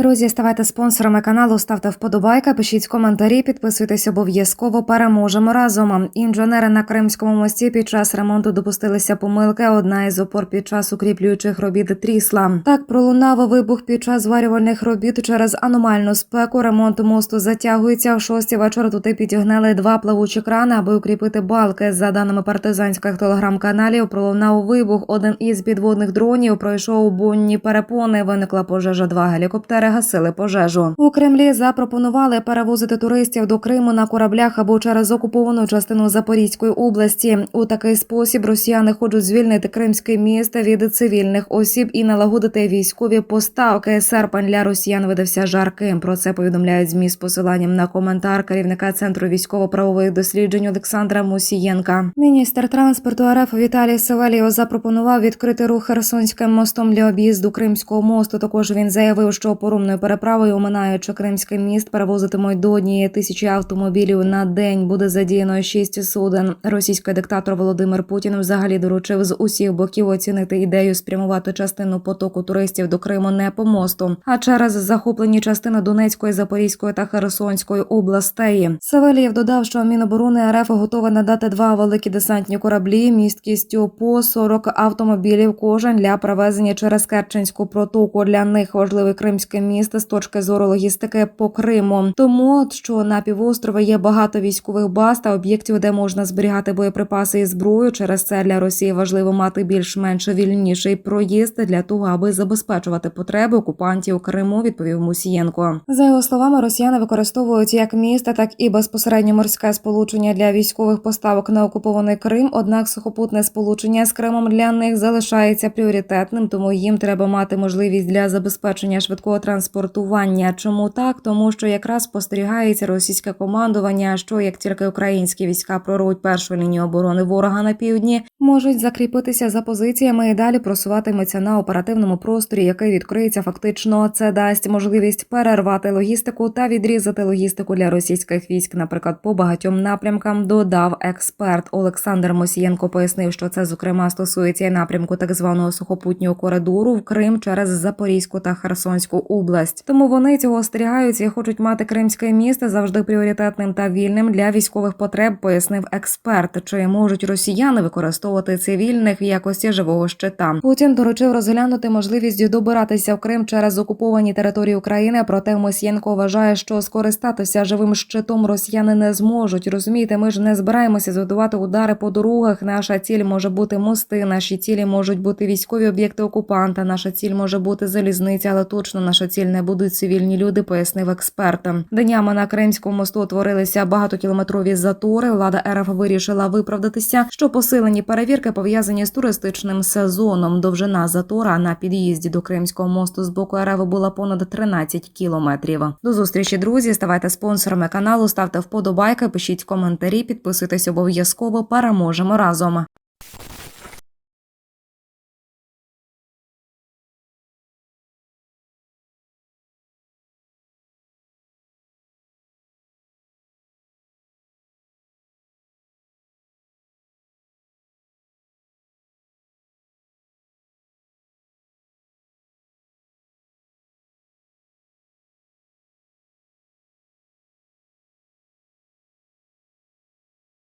Друзі, ставайте спонсорами каналу, ставте вподобайка, пишіть коментарі, підписуйтесь обов'язково. Переможемо разом. Інженери на Кримському мості під час ремонту допустилися помилки. Одна із опор під час укріплюючих робіт трісла. Так пролунав вибух під час зварювальних робіт через аномальну спеку. Ремонт мосту затягується. В шостій вечора туди підігнали два плавучі крани, аби укріпити балки. За даними партизанських телеграм-каналів, пролунав вибух. Один із підводних дронів пройшов бунні перепони. Виникла пожежа. Два гелікоптери гасили пожежу. У Кремлі запропонували перевозити туристів до Криму на кораблях або через окуповану частину Запорізької області. У такий спосіб росіяни хочуть звільнити кримське місто від цивільних осіб і налагодити військові поставки. Серпень для росіян видався жарким. Про це повідомляють змі з посиланням на коментар керівника центру військово-правових досліджень Олександра Мусієнка. Міністр транспорту РФ Віталій Савеліо запропонував відкрити рух Херсонським мостом для об'їзду Кримського мосту. Також він заявив, що поромною переправою, оминаючи Кримський міст, перевозитимуть до однієї тисячі автомобілів на день. Буде задіяно шість суден. Російський диктатор Володимир Путін взагалі доручив з усіх боків оцінити ідею спрямувати частину потоку туристів до Криму не по мосту, а через захоплені частини Донецької, Запорізької та Херсонської областей. Савелієв додав, що Міноборони РФ готове надати два великі десантні кораблі місткістю по 40 автомобілів. Кожен для провезення через Керченську протоку. Для них важливий кримське місто з точки зору логістики по Криму. Тому що на півострові є багато військових баз та об'єктів, де можна зберігати боєприпаси і зброю. Через це для Росії важливо мати більш-менш вільніший проїзд для того, аби забезпечувати потреби окупантів Криму. Відповів Мусієнко. За його словами, росіяни використовують як місто, так і безпосередньо морське сполучення для військових поставок на окупований Крим. Однак сухопутне сполучення з Кримом для них залишається пріоритетним, тому їм треба мати можливість для забезпечення швидкого транспортування. Чому так? Тому що якраз спостерігається російське командування, що як тільки українські війська прорвуть першу лінію оборони ворога на півдні, можуть закріпитися за позиціями і далі просуватимуться на оперативному просторі, який відкриється фактично. Це дасть можливість перервати логістику та відрізати логістику для російських військ, наприклад, по багатьом напрямкам. Додав експерт Олександр Мосієнко. Пояснив, що це зокрема стосується напрямку так званого сухопутнього коридору в Крим через Запорізьку та Херсонську область. Тому вони цього остерігаються і хочуть мати кримське місто завжди пріоритетним та вільним для військових потреб. Пояснив експерт. Чи можуть росіяни використовувати цивільних в якості живого щита? Путін доручив розглянути можливість добиратися в Крим через окуповані території України. Проте Мосієнко вважає, що скористатися живим щитом росіяни не зможуть. Розумієте, ми ж не збираємося завдавати удари по дорогах. Наша ціль може бути мости. Наші цілі можуть бути військові об'єкти окупанта. Наша ціль може бути залізниця, але точно наша ціль не будуть цивільні люди, пояснив експерт. Днями на Кримському мосту утворилися багатокілометрові затори. Влада РФ вирішила виправдатися, що посилені перевірки пов'язані з туристичним сезоном. Довжина затора на під'їзді до Кримського мосту з боку РФ була понад 13 кілометрів. До зустрічі, друзі. Ставайте спонсорами каналу, ставте вподобайки, пишіть коментарі, підписуйтесь обов'язково. Переможемо разом.